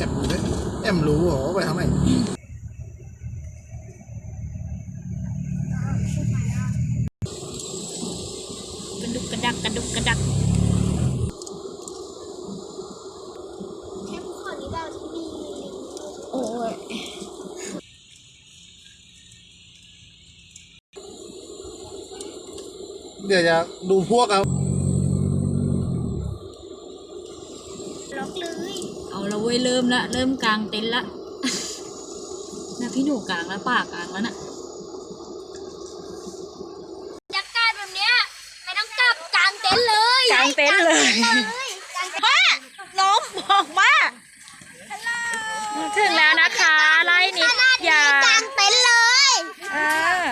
รู้เหรอว่าไปทางไหนกระดุกกระดักกระดุกกระดักแค่ภูเขานี้เราที่มีโอ้ยเดี๋ยวจะดูพวกเอา ล็อกเลย เอาละเว้ยเริ่มละเริ่มกลางเต็นท์ละนะพี่หนูกลางแล้วป่ากลางแล้วน่ะบรรยากาศแบบเนี้ยไม่ต้องกลับกลางเต็นท์เลยกลางเต็นท์เลยเลยกลางเต็นท์ล้มบอกว่าถึงแล้วนะคะไล่นิดอย่ากลางเต็นท์เลยเออ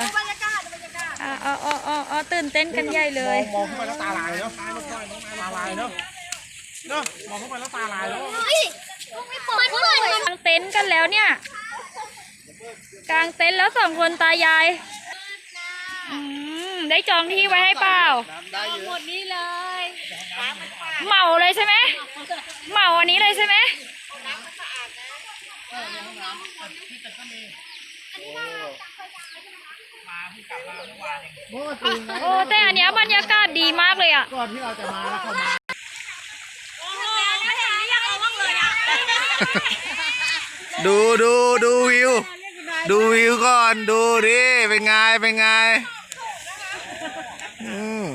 เอาเอาเอาเอาเอาตื่นเต้นกันใหญ่เลยมองเข้าไปแล้วตาลายเนาะตาลายเนาะ เนาะมองเข้าไปแล้วตาลายแล้วเฮ้ยมันเหมือนมันกางเต็นท์กันแล้วเนี่ย กางเต็นท์แล้วสองคนตายายอืมได้จองที่ไว้ให้เปล่า หมดนี้เลยเหมาเลยใช่ไหมเหมาอันนี้เลยใช่ไหมโอ้แต่อันเนี้ยบรรยากาศดีมากเลยอะ ก่อนที่เราจะมาแล้วเข้ามา ดูดูดูวิว ดูวิวก่อนดูดิเป็นไงเป็นไงอืม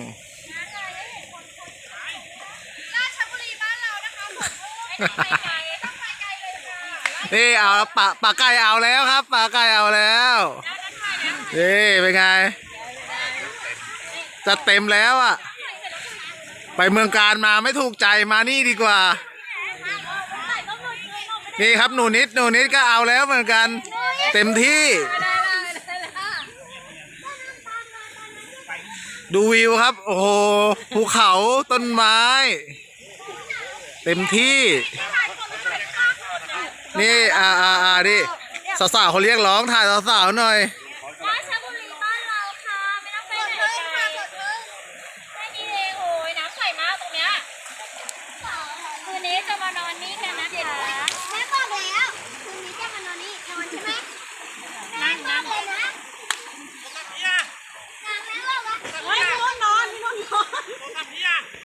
นี่เอาปะปะไก่เอาแล้วครับปะไก่เอาแล้วนี่เป็นไงจะเต็มแล้วอะ ไปเมืองการมาไม่ถูกใจมานี่ดีกว่า นี่ครับหนูนิดหนูนิดก็เอาแล้วเหมือนกัน เต็มที่ ดูวิวครับ โอ้โหภูเขาต้นไม้ เต็มที่ นี่อ่าอ่าอ่าดิสาวๆเขาเรียกร้องถ่ายสาวๆหน่อย